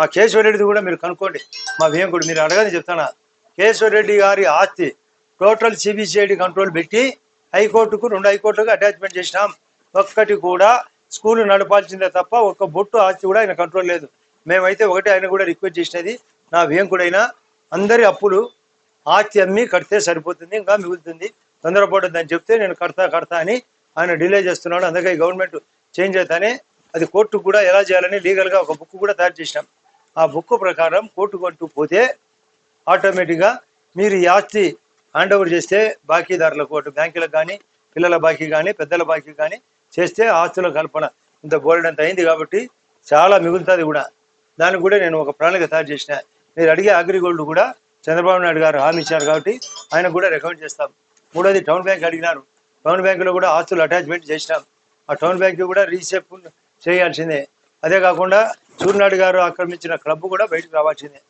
మా కేశవరెడ్డిది కూడా మీరు కనుక్కోండి. మా వేంకుడు మీరు అడగని చెప్తానా? కేశవరెడ్డి గారి ఆస్తి టోటల్ సిబిసిఐడి కంట్రోల్ పెట్టి హైకోర్టుకు రెండు హైకోర్టులకు అటాచ్మెంట్ చేసినాం. ఒక్కటి కూడా స్కూల్ నడపాల్సిందే తప్ప ఒక్క బొట్టు ఆస్తి కూడా ఆయన కంట్రోల్ లేదు. మేమైతే ఒకటి ఆయన కూడా రిక్వెస్ట్ చేసినది నా వేంకుడైనా అందరి అప్పులు ఆస్తి అమ్మి కడితే సరిపోతుంది ఇంకా మిగులుతుంది తొందరపడుతుందని చెప్తే నేను కడతా కడతా అని ఆయన డిలే చేస్తున్నాడు. అందుకే గవర్నమెంట్ చేంజ్ అవుతానే అది కోర్టు కూడా ఎలా చేయాలని లీగల్గా ఒక బుక్ కూడా తయారు చేసినాం. ఆ బుక్ ప్రకారం కోర్టు కొట్టు పోతే ఆటోమేటిక్గా మీరు ఈ ఆస్తి హ్యాండ్ ఓవర్ చేస్తే బాకీదారులకు అటు బ్యాంకులకు కానీ పిల్లల బాకీ కానీ పెద్దల బాకీ కానీ చేస్తే ఆస్తుల కల్పన. ఇంత బోల్డంత అయింది కాబట్టి చాలా మిగులుతుంది కూడా. దానికి కూడా నేను ఒక ప్రణాళిక తయారు చేసిన. మీరు అడిగే అగ్రిగోల్డ్ కూడా చంద్రబాబు నాయుడు గారు హామీ ఇచ్చారు కాబట్టి ఆయన కూడా రికమెండ్ చేస్తాం. మూడోది టౌన్ బ్యాంక్ అడిగినారు. టౌన్ బ్యాంకులో కూడా ఆస్తులు అటాచ్మెంట్ చేసినాం. ఆ టౌన్ బ్యాంక్ కూడా రీసెప్ చేయాల్సిందే. అదే కాకుండా సూర్యనాయుడు గారు ఆక్రమించిన క్లబ్ కూడా బయటకు రావాల్సిందే.